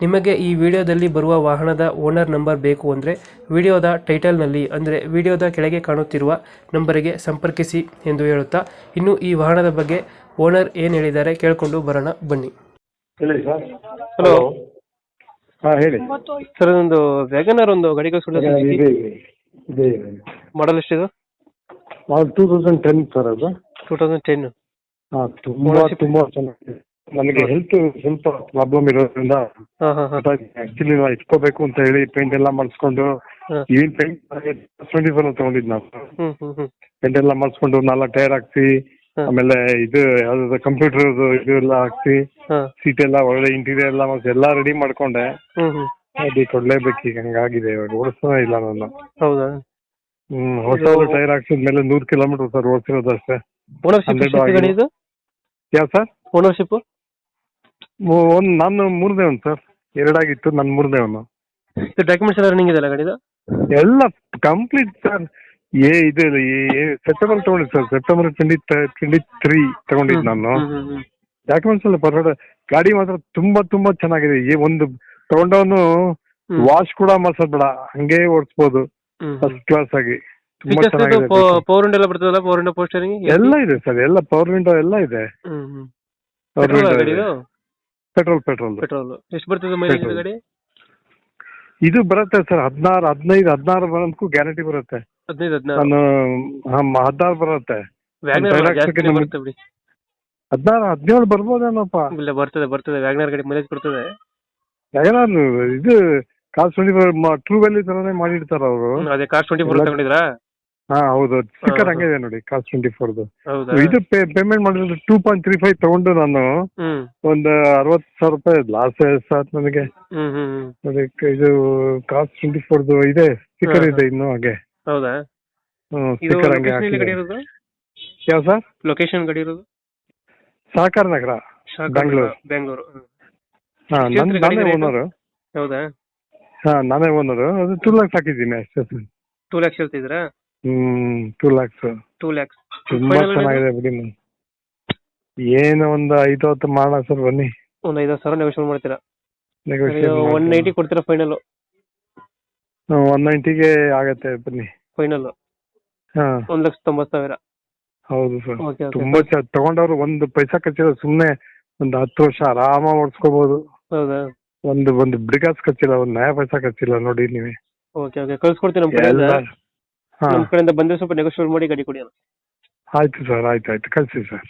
ನಿಮಗೆ ಈ ವಿಡಿಯೋದಲ್ಲಿ ಬರುವ ವಾಹನದ ಓನರ್ ನಂಬರ್ ಬೇಕು ಅಂದರೆ ವಿಡಿಯೋದ ಟೈಟಲ್ನಲ್ಲಿ ಅಂದರೆ ವಿಡಿಯೋದ ಕೆಳಗೆ ಕಾಣುತ್ತಿರುವ ನಂಬರಿಗೆ ಸಂಪರ್ಕಿಸಿ ಎಂದು ಹೇಳುತ್ತಾ ಇನ್ನು ಈ ವಾಹನದ ಬಗ್ಗೆ ಓನರ್ ಏನು ಹೇಳಿದ್ದಾರೆ ಕೇಳಿಕೊಂಡು ಬರೋಣ ಬನ್ನಿ. ಹೇಳಿ ಸರ್. ಹಲೋ ಹಾಂ ಹೇಳಿ. ಸರ್ ಒಂದು ವ್ಯಾಗನರ್ ಒಂದು ಗಾಡಿ ಇದೆ ಇದೆ ಇದೆ ಇದೆ ಮಾಡಲ್ ಎಷ್ಟಿದು? ಟೂ ತೌಸಂಡ್ ಟೆನ್ ಸರ್ ಅದು. ಟೂ ತೌಸಂಡ್ ಟೆನ್ ಹಾಂ ತುಂಬ ತುಂಬ ಚೆನ್ನಾಗಿದೆ. ನನಗೆ ಹೆಲ್ತ್ ಸ್ವಲ್ಪ ಪ್ರಾಬ್ಲಮ್ ಇರೋದ್ರಿಂದ ಆಕ್ಚುಲಿ ನಾವು ಇಟ್ಕೋಬೇಕು ಅಂತ ಹೇಳಿ ಪೇಂಟ್ ಎಲ್ಲ ಮಾಡಿಸ್ಕೊಂಡು ಈ ಏನು ಪೇಂಟ್ ಟ್ವೆಂಟಿ ಫೋರ್ ತಗೊಂಡಿದ್ ನಾವು. ಪೇಂಟ್ ಎಲ್ಲ ಮಾಡಿಸ್ಕೊಂಡು ನಾಲ್ಕು ಟೈರ್ ಹಾಕ್ಸಿ ಆಮೇಲೆ ಇದು ಯಾವ್ದು ಕಂಪ್ಯೂಟರ್ ಇದು ಎಲ್ಲ ಹಾಕ್ಸಿ ಸೀಟ್ ಎಲ್ಲ ಒಳ್ಳೆ ಇಂಟೀರಿಯರ್ ಎಲ್ಲ ಮಾಡಿಸಿ ಎಲ್ಲ ರೆಡಿ ಮಾಡ್ಕೊಂಡೆ. ಅದು ಕೊಡ್ಲೇಬೇಕು ಈಗ ಹಂಗಾಗಿದೆ ಇವಾಗ ಓಡಿಸ್ತಾನೆ ಇಲ್ಲ ನಾನು. ಹೌದಾ? ಹ್ಮ್ ಹೊಸ ಟೈರ್ ಹಾಕ್ಸಿದ್ಮೇಲೆ ನೂರು ಕಿಲೋಮೀಟರ್ ಸರ್ ಓಡಿಸಿರೋದು ಅಷ್ಟೇ. ಓನರ್ಶಿಪ್ ಯಾವ ಸರ್ ಓನರ್ಶಿಪ್ ಒಂದು ನಾನು ಮೂರನೇ ಒಂದು ಸರ್. ಎರಡಾಗಿತ್ತು ನನ್ನ ಮೂರನೇ ಒಂದು ಇದು ಡಾಕ್ಯುಮೆಂಟ್ಸ್ ಎಲ್ಲ ರನ್ನಿಂಗ್ ಇದೆಯಲ್ಲ ಗಾಡಿದು? ಎಲ್ಲ ಕಂಪ್ಲೀಟ್ ಸರ್. ಏ ಇದು ಸೆಪ್ಟೆಂಬರ್ ತಗೊಂಡಿದ್ದು sir. September twenty twenty three ತಗೊಂಡಿದ್ದು ನಾನು. ಹ್ಮ್ ಹ್ಮ್ ಹ್ಮ್ ಡಾಕ್ಯುಮೆಂಟ್ಸ್ ಎಲ್ಲ ಪರ್ಫೆಕ್ಟ್ ಗಾಡಿ ಮಾತ್ರ ತುಂಬಾ ತುಂಬಾ ಚೆನ್ನಾಗಿದೆ. ಈ ಒಂದು ತಗೊಂಡವನು ಹ್ಮ್. ವಾಶ್ ಕೂಡ ಮಾಡ್ಸೋದ್ ಬೇಡ ಹಂಗೆ ಓಡಿಸ್ಬೋದು. ಹ್ಮ್ ಫಸ್ಟ್ ಕ್ಲಾಸ್ ಆಗಿ. ತುಂಬಾ ಚೆನ್ನಾಗಿದೆ ಪವರ್ ವಿಂಡೋ ಎಲ್ಲ ಬರ್ತದಲ್ಲ? ಪವರ್ ವಿಂಡೋ ಪೋಸ್ಟರಿಂಗ್ ಎಲ್ಲ ಇದೆ ಸರ್. ಎಲ್ಲ ಪವರ್ ವಿಂಡೋ ಎಲ್ಲ ಇದೆ. ಹ್ಮ್ ಹ್ಮ್. Petrol petrol. ಪೆಟ್ರೋಲ್. ಎಷ್ಟು ಬರ್ತದೆ ಮೈಲೇಜ್ Petrol. ಗಾಡಿ? ಇದು ಬರುತ್ತೆ ಸರ್ ಹದಿನಾರು ಹದಿನೈದು ಹದಿನಾರು ಬರೋದಕ್ಕೂ ಗ್ಯಾರಂಟಿ ಬರುತ್ತೆ. ಹದಿನೈದು ಹದಿನಾರು. ನಾನು ಹದಿನಾರು ಬರುತ್ತೆ. ವ್ಯಾಗ್ನರ್ Toyota ಜಾಸ್ತಿ Axle ಬರುತ್ತೆ ಬಿಡಿ. ಹದಿನಾರು ಹದಿನೇಳು ಬರ್ಬೋದೇನಪ್ಪ? ಇಲ್ಲ ಬರ್ತದೆ ಬರ್ತದೆ. ವ್ಯಾಗ್ನರ್ ಗಾಡಿ ಮೈಲೇಜ್ ಬರ್ತದೆ ಯಾರು ಇದು ಕಾಸ್ಟ್ ಟ್ವೆಂಟಿ ಟ್ರೂ ವ್ಯಾಲ್ಯೂ ತರನೇ ಮಾಡಿರ್ತಾರ ಅವರು ಹ್ಮ್, ಅದೇ ಕಾರ್ ಟ್ವೆಂಟಿ ಫೋರ್ ಎಲ್ಲ- ತಗೊಂಡಿದ್ರಾ? ಹಾ ಹೌದು. ಸ್ಟಿಕ್ಕರ್ ಹಂಗೆ ಇದೆ ನೋಡಿ ಕಾಲ್ ಟ್ವೆಂಟಿ ಫೋರ್ದು. ಹೌದಾ? ಇದು ಪೇಮೆಂಟ್ ಮಾಡಿದ್ರೆ ಟೂ ಪಾಯಿಂಟ್ ತ್ರೀ ಫೈವ್ ತಗೊಂಡು ನಾನು ಹ್ಮ್. ಒಂದು ಅರವತ್ತು ಸಾವಿರ ರೂಪಾಯಿ ಲಾಸ್ ಸರ್ ನನಗೆ. ಹ್ಮ್ ಹ್ಮ್ ಹ್ಮ್. ಅದಕ್ಕೆ ಇದು ಕಾಸ್ಟ್ ಟ್ವೆಂಟಿ ಫೋರ್ದು ಇದೆ ಸ್ಟಿಕ್ಕರ್ ಇದೆ ಇನ್ನು ಹಾಗೆ. ಹೌದಾ? ಹ್ಮ್ ಇದು ಸ್ಟಿಕ್ಕರ್ ಹಂಗೆ ಲೊಕೇಶನ್ ಎಲ್ಲಿ ಗಾಡಿ ಹಾಕಿದೆ ಇರೋದು ಯಾವ ಸರ್? ಲೊಕೇಶನ್ ಗಡಿ ಇರೋದು ಸಹಕಾರ ನಗರ ಬೆಂಗಳೂರು. ಬೆಂಗಳೂರು ಹ್ಮ್. ಹಾ ನನ್? ಓನರು ಹೌದಾ? ಹಾ ನಾನೇ ಓನರು ಅದು ಟೂ ಲ್ಯಾಕ್ಸ್ ಹಾಕಿದ್ದೀನಿ ಅಷ್ಟೇ ಸರ್. ಟೂ ಲ್ಯಾಕ್ಸ್ ಹೇಳ್ತಿದ್ರಾ ಹ್ಮ್ ಟೂ ಲ್ಯಾಕ್ಸ್ ಟೂ ಲ್ಯಾಕ್ಸ್ ತುಂಬಾ ಚೆನ್ನಾಗಿದೆ ಬಿಡಿ ಮ್ಯಾಮ್. ಏನು ಒಂದು ಐದು ಹತ್ತು ಮಾಡೋಣ ಸರ್ ಬನ್ನಿ. ಒಂದ್ ಐದು ಸಾವಿರ ನೆಗೋಷಿಯೇಟ್ ಮಾಡ್ತೀರಾ? ಒನ್ ನೈಂಟಿ ಕೊಡ್ತೀರಾ ಫೈನಲ್ ಒನ್ ನೈಂಟಿಗೆ ಆಗತ್ತೆ ಬನ್ನಿ. ಫೈನಲ್ ಹಾ. ಒಂದ್ ಲಕ್ಷ ತೊಂಬತ್ತು ಸಾವಿರ. ಹೌದು ಸರ್. ತುಂಬಾ ತಗೊಂಡವ್ರು ಒಂದು ಪೈಸಾ ಖರ್ಚಿಲ್ಲ ಸುಮ್ನೆ ಒಂದು ಹತ್ತು ವರ್ಷ ಆರಾಮ ಓಡಿಸ್ಕೋಬಹುದು ಹೌದಾ? ಒಂದು ಒಂದು ಬಿಡಿಗಾಸ್ ಖರ್ಚಿಲ್ಲ ಒಂದು ನಯ ಪೈಸಾ ಖರ್ಚಿಲ್ಲ ನೋಡಿ ನೀವೇ. ಓಕೆ ಓಕೆ ನಮ್ಮ ಕಡೆಯಿಂದ. ಎಲ್ಲ ಹಾ. ನಮ್ಮ ಕಡೆಯಿಂದ ಬಂದ್ರೆ ಸ್ವಲ್ಪ ನೆಗೋಷಿಯೇಟ್ ಮಾಡಿ ಗಾಡಿ ಕೊಡಿ ಅಣ್ಣ. ಆಯ್ತು ಸರ್ ಆಯ್ತು ಆಯ್ತು. ಕಳಿಸಿ ಸರ್.